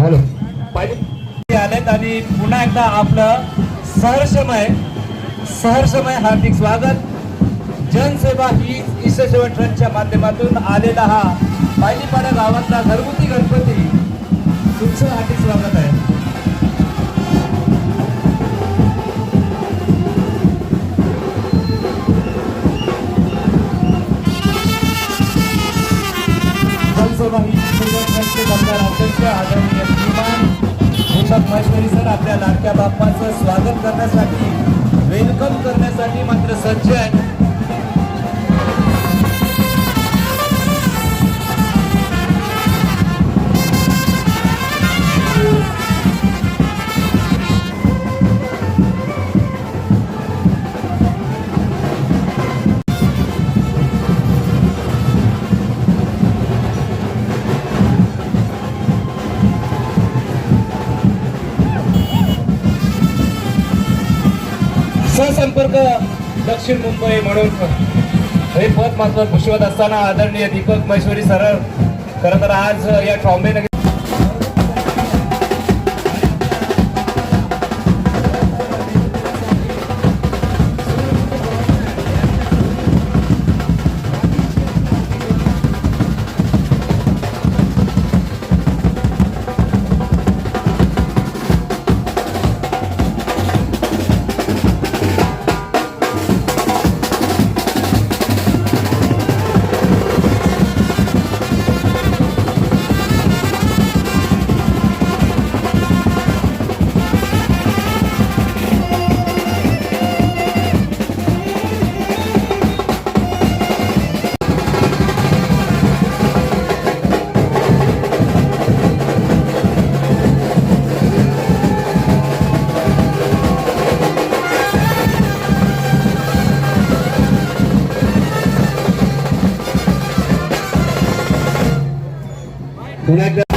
Hello. पाहिजे. आलेत आणि पुन्हा एकदा आपलं सहर्षमय सहर्षमय हार्दिक स्वागत. जनसेवा ही ईशसेवा ट्रस्टच्या माध्यमातून आलेला हा पायलीपाडा गावातला घरगुती गणपती. तुमचं हार्दिक स्वागत आहे. जनसेवा ही ईशसेवा ट्रस्टचे आमदार अध्यक्ष आदरणीय दीपक महेश्वरी सर आपल्या लाडक्या बाप्पाचं स्वागत करण्यासाठी वेलकम करण्यासाठी मात्र सज्ज आहेत. सहसंपर्क दक्षिण मुंबई म्हणून हे पद मात्र भूषवत असताना आदरणीय दीपक महेश्वरी सरळ खरं तर आज या ट्रॉम्बे नगर पुन्हा एकदा